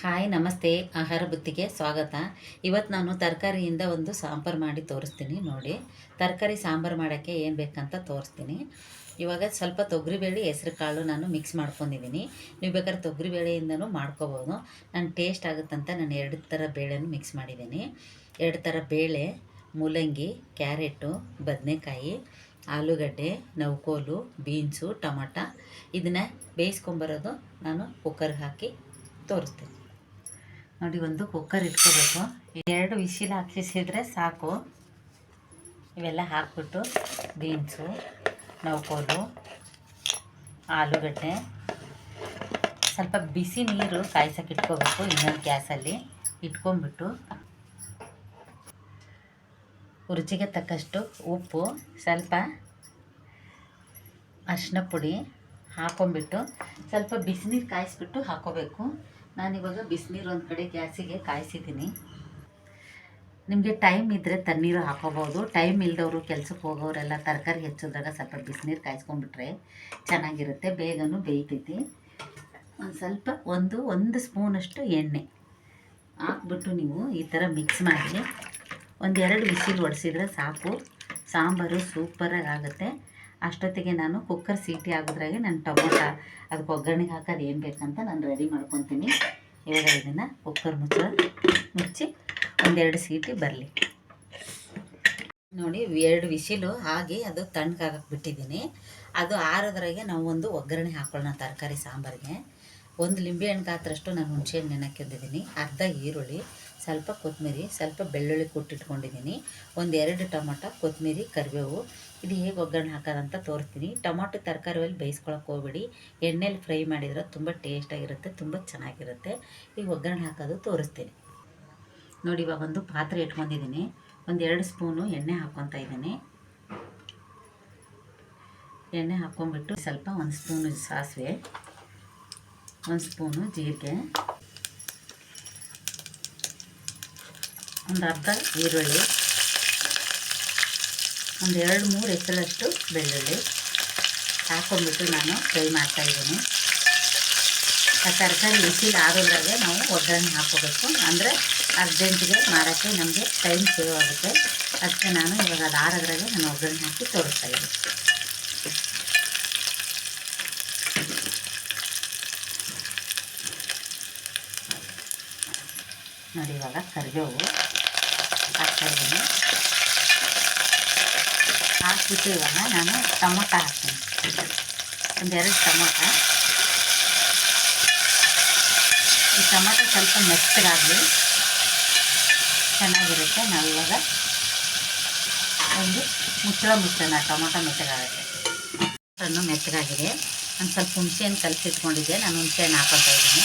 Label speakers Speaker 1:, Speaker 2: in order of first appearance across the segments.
Speaker 1: Hi, ನಮಸ್ತೆ, ಆಹಾರ ಬುತ್ತಿಗೆ ಸ್ವಾಗತ. ಇವತ್ತು ನಾನು ತರಕಾರಿಯಿಂದ ಒಂದು ಸಾಂಬಾರು ಮಾಡಿ ತೋರಿಸ್ತೀನಿ, ನೋಡಿ. ತರಕಾರಿ ಸಾಂಬಾರು ಮಾಡೋಕ್ಕೆ ಏನು ಬೇಕಂತ ತೋರಿಸ್ತೀನಿ. ಇವಾಗ ಸ್ವಲ್ಪ ತೊಗರಿಬೇಳೆ, ಹೆಸ್ರು ಕಾಳು ನಾನು ಮಿಕ್ಸ್ ಮಾಡ್ಕೊಂಡಿದ್ದೀನಿ ನೀವು ಬೇಕಾದ್ರೆ ತೊಗರಿಬೇಳೆಯಿಂದನೂ ಮಾಡ್ಕೋಬೋದು. ನಾನು ಟೇಸ್ಟ್ ಆಗುತ್ತಂತ ನಾನು ಎರಡು ಥರ ಬೇಳೆನೂ ಮಿಕ್ಸ್ ಮಾಡಿದ್ದೀನಿ ಎರಡು ಥರ ಬೇಳೆ, ಮೂಲಂಗಿ, ಕ್ಯಾರೆಟು, ಬದನೆಕಾಯಿ, ಆಲೂಗಡ್ಡೆ, ನವಕೋಲು, ಬೀನ್ಸು, ಟೊಮಟ. ಇದನ್ನು ಬೇಯಿಸ್ಕೊಂಬರೋದು ನಾನು ಕುಕ್ಕರ್ಗೆ ಹಾಕಿ ತೋರಿಸ್ತೀನಿ. ನೋಡಿ, ಒಂದು ಕುಕ್ಕರ್ ಇಟ್ಕೋಬೇಕು. ಎರಡು ವಿಶಿಲ ಹಾಕಿಸಿದ್ರೆ ಸಾಕು. ಇವೆಲ್ಲ ಹಾಕ್ಬಿಟ್ಟು ಬೀನ್ಸು ನೌಕೋಲು ಆಲೂಗಡ್ಡೆ. ಸ್ವಲ್ಪ ಬಿಸಿ ನೀರು ಕಾಯ್ಸಕ್ಕೆ ಇಟ್ಕೋಬೇಕು ಇನ್ನೊಂದು ಗ್ಯಾಸಲ್ಲಿ. ಇಟ್ಕೊಂಡ್ಬಿಟ್ಟು ರುಚಿಗೆ ತಕ್ಕಷ್ಟು ಉಪ್ಪು, ಸ್ವಲ್ಪ ಅರಿಶಿನ ಪುಡಿ ಹಾಕೊಂಡ್ಬಿಟ್ಟು ಸ್ವಲ್ಪ ಬಿಸಿನೀರು ಕಾಯಿಸ್ಬಿಟ್ಟು ಹಾಕೋಬೇಕು. ನಾನಿವಾಗ ಬಿಸಿನೀರು ಒಂದು ಕಡೆ ಗ್ಯಾಸಿಗೆ ಕಾಯಿಸಿದ್ದೀನಿ. ನಿಮಗೆ ಟೈಮ್ ಇದ್ದರೆ ತಣ್ಣೀರು ಹಾಕೋಬೋದು ಟೈಮ್ ಇಲ್ಲದವರು ಕೆಲಸಕ್ಕೆ ಹೋಗೋರೆಲ್ಲ ತರಕಾರಿ ಹೆಚ್ಚಿದಾಗ ಸ್ವಲ್ಪ ಬಿಸಿನೀರು ಕಾಯಿಸ್ಕೊಂಡ್ಬಿಟ್ರೆ ಚೆನ್ನಾಗಿರುತ್ತೆ. ಬೇಗನೂ ಬೇಯ್ತೈತಿ. ಒಂದು ಸ್ವಲ್ಪ ಒಂದು ಒಂದು ಸ್ಪೂನಷ್ಟು ಎಣ್ಣೆ ಹಾಕ್ಬಿಟ್ಟು ನೀವು ಈ ಥರ ಮಿಕ್ಸ್ ಮಾಡಿ ಒಂದೆರಡು ಬಿಸಿಲು ಒಡಿಸಿದ್ರೆ ಸಾಕು. ಸಾಂಬಾರು ಸೂಪರಾಗಿ ಆಗುತ್ತೆ. ಅಷ್ಟೊತ್ತಿಗೆ ನಾನು ಕುಕ್ಕರ್ ಸೀಟಿ ಆಗೋದ್ರಾಗೆ ನಾನು ಟೊಮೊಟ ಅದಕ್ಕೆ ಒಗ್ಗರಣೆಗೆ ಹಾಕೋದು ಏನು ಬೇಕಂತ ನಾನು ರೆಡಿ ಮಾಡ್ಕೊತೀನಿ. ಇವಾಗ ಇದನ್ನು ಕುಕ್ಕರ್ ಮುಚ್ಚ, ಮುಚ್ಚಿ ಒಂದೆರಡು ಸೀಟಿ ಬರಲಿ. ನೋಡಿ, ಎರಡು ವಿಸಿಲು ಆಗಿ ಅದು ತಣ್ಣಗಾಗಕ್ಕೆ ಬಿಟ್ಟಿದ್ದೀನಿ ಅದು ಆರೋದ್ರಾಗೆ ನಾವು ಒಂದು ಒಗ್ಗರಣೆ ಹಾಕೊಳ್ಳೋಣ ತರಕಾರಿ ಸಾಂಬಾರಿಗೆ. ಒಂದು ಲಿಂಬೆ ಹಣ್ಣು ಗಾತ್ರಷ್ಟು ನಾನು ಹುಣಸೆಹಣ್ಣು ನೆನಕ್ಕಿದ್ದೀನಿ ಅರ್ಧ ಈರುಳ್ಳಿ ಸ್ವಲ್ಪ ಕೊತ್ತಂಬರಿ, ಸ್ವಲ್ಪ ಬೆಳ್ಳುಳ್ಳಿ ಕೊಟ್ಟಿಟ್ಕೊಂಡಿದ್ದೀನಿ ಒಂದು ಎರಡು ಟೊಮೊಟೊ, ಕೊತ್ತಂಬರಿ, ಕರಿಬೇವು. ಇದು ಹೇಗೆ ಒಗ್ಗರಣೆ ಹಾಕೋದಂತ ತೋರಿಸ್ತೀನಿ. ಟೊಮೊಟೊ ತರಕಾರಿಯಲ್ಲಿ ಬೇಯಿಸ್ಕೊಳಕ್ಕೆ ಹೋಗ್ಬೇಡಿ. ಎಣ್ಣೆಲಿ ಫ್ರೈ ಮಾಡಿದ್ರೆ ತುಂಬ ಟೇಸ್ಟಾಗಿರುತ್ತೆ ತುಂಬ ಚೆನ್ನಾಗಿರುತ್ತೆ. ಈಗ ಒಗ್ಗರಣೆ ಹಾಕೋದು ತೋರಿಸ್ತೀನಿ. ನೋಡಿ, ಇವಾಗ ಒಂದು ಪಾತ್ರೆ ಇಟ್ಕೊಂಡಿದ್ದೀನಿ. ಒಂದು ಎರಡು ಸ್ಪೂನು ಎಣ್ಣೆ ಹಾಕ್ಕೊತಾ ಇದ್ದೀನಿ. ಎಣ್ಣೆ ಹಾಕ್ಕೊಂಬಿಟ್ಟು ಸ್ವಲ್ಪ ಒಂದು ಸ್ಪೂನು ಸಾಸಿವೆ, ಒಂದು ಸ್ಪೂನು ಜೀರಿಗೆ. ಒಂದು ಅರ್ಧ ಈರುಳ್ಳಿ, ಒಂದು ಎರಡು ಮೂರು ಎಸಲಷ್ಟು ಬೆಳ್ಳುಳ್ಳಿ ಹಾಕ್ಕೊಂಡ್ಬಿಟ್ಟು ನಾನು ಫ್ರೈ ಮಾಡ್ತಾಯಿದ್ದೀನಿ ಆ ತರಕಾರಿ ಬಿಸಿಲು ಆಗೋದ್ರಾಗೆ ನಾವು ಒಗ್ಗರಣೆ ಹಾಕೋಬೇಕು ಅಂದರೆ ಅರ್ಜೆಂಟಿಗೆ ಮಾಡೋಕ್ಕೆ ನಮಗೆ ಟೈಮ್ ಸೇವ್ ಆಗುತ್ತೆ. ಅದಕ್ಕೆ ನಾನು ಇವಾಗ ಅದು ಆರೋದ್ರಾಗೆ ನಾನು ಒಗ್ಗರಣೆ ಹಾಕಿ ತೋರಿಸ್ತಾ ಇದ್ದೀನಿ. ನೋಡಿ ಇವಾಗ ಕರಿಬೇವು. ಹಾಕ್ತಾಯಿದ್ದೀನಿ ಹಾಕ್ಬಿಟ್ಟು ಇವಾಗ ನಾನು ಟೊಮೊಟೊ ಹಾಕ್ತೀನಿ. ಒಂದೆರಡು ಟೊಮೊಟೊ. ಈ ಟೊಮೊಟೊ ಸ್ವಲ್ಪ ಮೆತ್ತಗಾಗಲಿ ಚೆನ್ನಾಗಿರುತ್ತೆ. ನಾವಿವಾಗ ಒಂದು ಮುಚ್ಚಳ ಮುಚ್ಚೋಣ ಟೊಮೊಟೊ ಮೆತ್ತಗಾಗುತ್ತೆ. ಟೊಮೊಟೊನು ಮೆತ್ತಗಾಗಿದೆ. ಒಂದು ಸ್ವಲ್ಪ ಹುಣಸೆಹಣ್ಣು ಕಲಸಿಟ್ಕೊಂಡಿದ್ದೆ. ನಾನು ಹುಣಸೆಹಣ್ಣು ಹಾಕೊತಾ ಇದ್ದೀನಿ.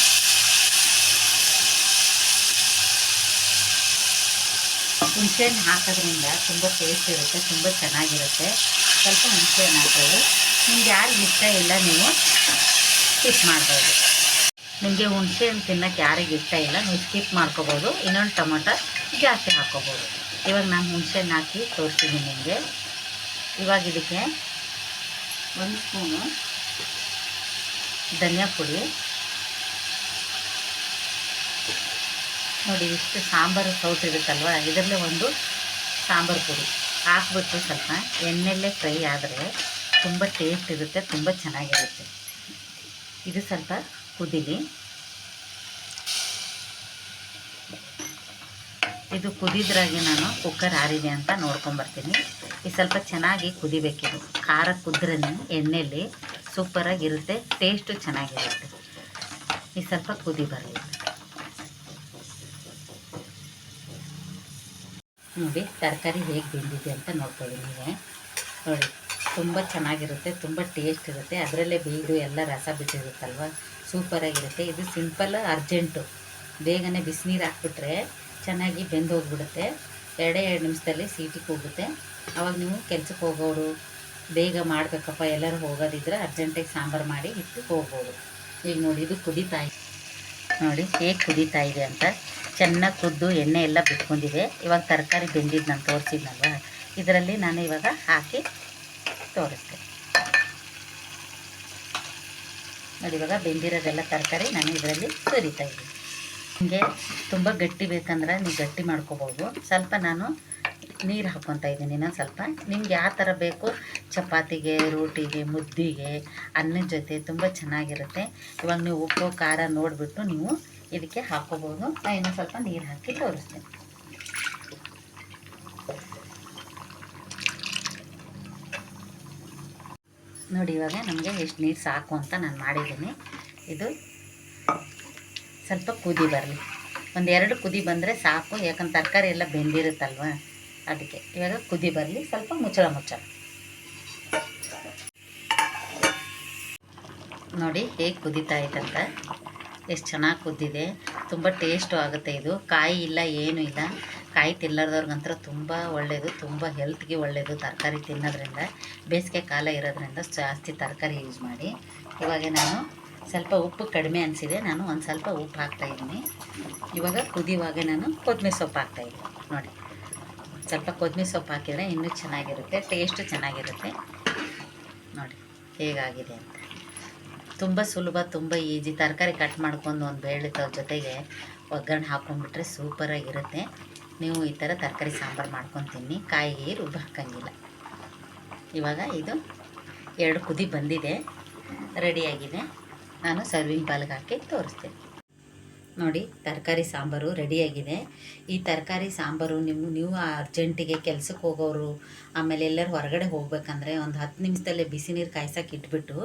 Speaker 1: ಹುಣಸೆಹಣ್ಣು ಹಾಕೋದ್ರಿಂದ ತುಂಬ ಟೇಸ್ಟ್ ಇರುತ್ತೆ, ತುಂಬ ಚೆನ್ನಾಗಿರುತ್ತೆ. ಸ್ವಲ್ಪ ಹುಣಸೆಹಣ್ಣು ಹಾಕೋದು ನಿಮ್ಗೆ ಯಾರಿಗೆ ಇಷ್ಟ ಇಲ್ಲ ನೀವು ಸ್ಕಿಪ್ ಮಾಡ್ಬೋದು. ನಿಮಗೆ ಹುಣಸೆಹಣ್ಣು ತಿನ್ನೋಕ್ಕೆ ಯಾರಿಗೆ ಇಷ್ಟ ಇಲ್ಲ, ನೀವು ಸ್ಕಿಪ್ ಮಾಡ್ಕೋಬೋದು. ಇನ್ನೊಂದು ಟೊಮೊಟೊ ಜಾಸ್ತಿ ಹಾಕ್ಕೋಬೋದು. ಇವಾಗ ನಾನು ಹುಣಸೆಹಣ್ಣು ಹಾಕಿ ತೋರಿಸ್ತೀನಿ ನಿಮಗೆ. ಇವಾಗ ಇದಕ್ಕೆ ಒಂದು ಸ್ಪೂನು ಧನಿಯಾ ಪುಡಿ. ನೋಡಿ, ಇಷ್ಟು ಸಾಂಬಾರು ಸೌಟ್ ಇರುತ್ತಲ್ವ? ಇದರಲ್ಲೇ ಒಂದು ಸಾಂಬಾರು ಪುಡಿ. ಹಾಕ್ಬಿಟ್ಟು ಸ್ವಲ್ಪ ಎಣ್ಣೆಲ್ಲೇ ಫ್ರೈ ಆದರೆ ತುಂಬ ಟೇಸ್ಟ್ ಇರುತ್ತೆ, ತುಂಬ ಚೆನ್ನಾಗಿರುತ್ತೆ. ಇದು ಸ್ವಲ್ಪ ಕುದೀಲಿ ಇದು ಕುದಿದ್ರಾಗೆ ನಾನು ಕುಕ್ಕರ್ ಆರಿದೆ ಅಂತ ನೋಡ್ಕೊಂಬರ್ತೀನಿ. ಇದು ಸ್ವಲ್ಪ ಚೆನ್ನಾಗಿ ಕುದಿಬೇಕಿದು. ಖಾರ ಕುದ್ರೆ ಎಣ್ಣೆಯಲ್ಲಿ ಸೂಪರಾಗಿರುತ್ತೆ ಟೇಸ್ಟು ಚೆನ್ನಾಗಿರುತ್ತೆ. ಇದು ಸ್ವಲ್ಪ ಕುದಿ ಬರಲಿ. ನೋಡಿ, ತರಕಾರಿ ಹೇಗೆ ಬೆಂದಿದೆ ಅಂತ ನೋಡ್ಕೊಳ್ಳಿ ನೀವೇ. ನೋಡಿ, ತುಂಬ ಚೆನ್ನಾಗಿರುತ್ತೆ, ತುಂಬ ಟೇಸ್ಟ್ ಇರುತ್ತೆ. ಅದರಲ್ಲೇ ಬೇಯ್ದು ಎಲ್ಲ ರಸ ಬಿಟ್ಟಿರುತ್ತಲ್ವ? ಸೂಪರಾಗಿರುತ್ತೆ ಇದು ಸಿಂಪಲ್ ಅರ್ಜೆಂಟು ಬೇಗನೆ ಬಿಸಿನೀರು ಹಾಕ್ಬಿಟ್ರೆ ಚೆನ್ನಾಗಿ ಬೆಂದು ಹೋಗ್ಬಿಡುತ್ತೆ ಎರಡೇ ಎರಡು ನಿಮಿಷದಲ್ಲಿ ಸೀಟಿಗೆ ಹೋಗುತ್ತೆ. ಅವಾಗ ನೀವು ಕೆಲ್ಸಕ್ಕೆ ಹೋಗೋರು, ಬೇಗ ಮಾಡಬೇಕಪ್ಪ, ಎಲ್ಲರೂ ಹೋಗೋದಿದ್ರೆ ಅರ್ಜೆಂಟಾಗಿ ಸಾಂಬಾರು ಮಾಡಿ ಇಟ್ಟು ಹೋಗ್ಬೋದು. ಈಗ ನೋಡಿ, ಇದು ಕುದಿತಾಯಿ ಇದೆ ನೋಡಿ ಹೇಗೆ ಕುದೀತಾ ಇದೆ ಅಂತ. ಚೆನ್ನಾಗಿ ಕುದ್ದು ಎಣ್ಣೆ ಎಲ್ಲ ಬಿಟ್ಕೊಂಡಿದೆ. ಇವಾಗ ತರಕಾರಿ ಬೆಂದಿದ್ದು ನಾನು ತೋರಿಸಿದ್ನಲ್ವ? ಇದರಲ್ಲಿ ನಾನು ಇವಾಗ ಹಾಕಿ ತೋರಿಸ್ತೆ. ನೋಡಿ ಇವಾಗ ಬೆಂದಿರೋದೆಲ್ಲ ತರಕಾರಿ ನಾನು ಇದರಲ್ಲಿ ಸುರಿತಾ ಇದ್ದೀನಿ. ನಿಮಗೆ ತುಂಬ ಗಟ್ಟಿ ಬೇಕಂದ್ರೆ ನೀವು ಗಟ್ಟಿ ಮಾಡ್ಕೋಬೋದು. ಸ್ವಲ್ಪ ನಾನು ನೀರು ಹಾಕ್ಕೊತಾ ಇದ್ದೀನಿ ನಾನು ಸ್ವಲ್ಪ. ನಿಮ್ಗೆ ಯಾವ ಥರ ಬೇಕು ಚಪಾತಿಗೆ, ರೋಟಿಗೆ, ಮುದ್ದಿಗೆ ಅನ್ನದ ಜೊತೆ ತುಂಬ ಚೆನ್ನಾಗಿರುತ್ತೆ. ಇವಾಗ ನೀವು ಉಪ್ಪು, ಖಾರ ನೋಡಿಬಿಟ್ಟು ನೀವು ಇದಕ್ಕೆ ಹಾಕೋಬೋದು ನಾನು ಇನ್ನೂ ಸ್ವಲ್ಪ ನೀರು ಹಾಕಿ ತೋರಿಸ್ತೀನಿ. ನೋಡಿ, ಇವಾಗ ನಮಗೆ ಎಷ್ಟು ನೀರು ಸಾಕು ಅಂತ ನಾನು ಮಾಡಿದ್ದೀನಿ. ಇದು ಸ್ವಲ್ಪ ಕುದಿ ಬರಲಿ. ಒಂದೆರಡು ಕುದಿ ಬಂದರೆ ಸಾಕು. ಯಾಕಂದ್ರೆ ತರಕಾರಿ ಎಲ್ಲ ಬೆಂದಿರುತ್ತಲ್ವ? ಅದಕ್ಕೆ ಇವಾಗ ಕುದಿ ಬರಲಿ. ಸ್ವಲ್ಪ ಮುಚ್ಚಳ ಮುಚ್ಚಳ. ನೋಡಿ ಹೇಗೆ ಕುದೀತಾ ಅಂತ ಎಷ್ಟು ಚೆನ್ನಾಗಿ ಕುದ್ದಿದೆ. ತುಂಬ ಟೇಸ್ಟು ಆಗುತ್ತೆ ಇದು. ಕಾಯಿ ಇಲ್ಲ, ಏನೂ ಇಲ್ಲ. ಕಾಯಿ ತಿನ್ನಲಾರ್ದವ್ರಿಗಂತೂ ತುಂಬ ಒಳ್ಳೆಯದು ತುಂಬ ಹೆಲ್ತ್ಗೆ ಒಳ್ಳೆಯದು ತರಕಾರಿ ತಿನ್ನೋದ್ರಿಂದ. ಬೇಸಿಗೆ ಕಾಲ ಇರೋದ್ರಿಂದ ಜಾಸ್ತಿ ತರಕಾರಿ ಯೂಸ್ ಮಾಡಿ. ಇವಾಗ ನಾನು ಸ್ವಲ್ಪ ಉಪ್ಪು ಕಡಿಮೆ ಅನಿಸಿದೆ. ನಾನು ಒಂದು ಸ್ವಲ್ಪ ಉಪ್ಪು ಹಾಕ್ತಾಯಿದ್ದೀನಿ ಇವಾಗ ಕುದಿಯುವಾಗ ನಾನು ಕೊತ್ತಂಬರಿ ಸೊಪ್ಪು ಹಾಕ್ತಾಯಿದ್ದೀನಿ ನೋಡಿ. ಸ್ವಲ್ಪ ಕೊತ್ತಂಬರಿ ಸೊಪ್ಪು ಹಾಕಿದರೆ ಇನ್ನೂ ಚೆನ್ನಾಗಿರುತ್ತೆ ಟೇಸ್ಟು ಚೆನ್ನಾಗಿರುತ್ತೆ. ನೋಡಿ, ಹೇಗಾಗಿದೆ ಅಂತ. ತುಂಬ ಸುಲಭ, ತುಂಬ ಈಜಿ ತರಕಾರಿ ಕಟ್ ಮಾಡ್ಕೊಂಡು ಒಂದು ತ ಜೊತೆಗೆ ಒಗ್ಗರಣೆ ಹಾಕ್ಕೊಂಡ್ಬಿಟ್ರೆ ಸೂಪರಾಗಿರುತ್ತೆ ನೀವು ಈ ಥರ ತರಕಾರಿ ಸಾಂಬಾರು ಮಾಡ್ಕೊಂಡು ತಿನ್ನಿ, ಕಾಯಿಗೆ ರುಬ್ಬ ಹಾಕಂಗಿಲ್ಲ. ಇವಾಗ ಇದು ಎರಡು ಕುದಿ ಬಂದಿದೆ ರೆಡಿಯಾಗಿದೆ ನಾನು ಸರ್ವಿಂಗ್ ಬಾಲ್ಗೆ ಹಾಕಿ ತೋರಿಸ್ತೀನಿ. ನೋಡಿ, ತರಕಾರಿ ಸಾಂಬಾರು ರೆಡಿಯಾಗಿದೆ ಈ ತರಕಾರಿ ಸಾಂಬಾರು ನಿಮ್ಮ ನೀವು ಅರ್ಜೆಂಟಿಗೆ ಕೆಲಸಕ್ಕೆ ಹೋಗೋರು, ಆಮೇಲೆ ಎಲ್ಲರೂ ಹೊರಗಡೆ ಹೋಗ್ಬೇಕಂದ್ರೆ ಒಂದು ಹತ್ತು ನಿಮಿಷದಲ್ಲೇ ಬಿಸಿ ನೀರು ಕಾಯ್ಸೋಕೆ ಇಟ್ಬಿಟ್ಟು,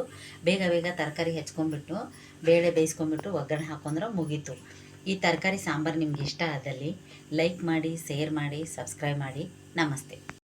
Speaker 1: ಬೇಗ ಬೇಗ ತರಕಾರಿ ಹೆಚ್ಕೊಂಡ್ಬಿಟ್ಟು, ಬೇಳೆ ಬೇಯಿಸ್ಕೊಂಡ್ಬಿಟ್ಟು ಒಗ್ಗರಣೆ ಹಾಕೊಂಡ್ರೆ ಮುಗೀತು. ಈ ತರಕಾರಿ ಸಾಂಬಾರು ನಿಮ್ಗೆ ಇಷ್ಟ ಆದಲ್ಲಿ ಲೈಕ್ ಮಾಡಿ, ಶೇರ್ ಮಾಡಿ ಸಬ್ಸ್ಕ್ರೈಬ್ ಮಾಡಿ. ನಮಸ್ತೆ.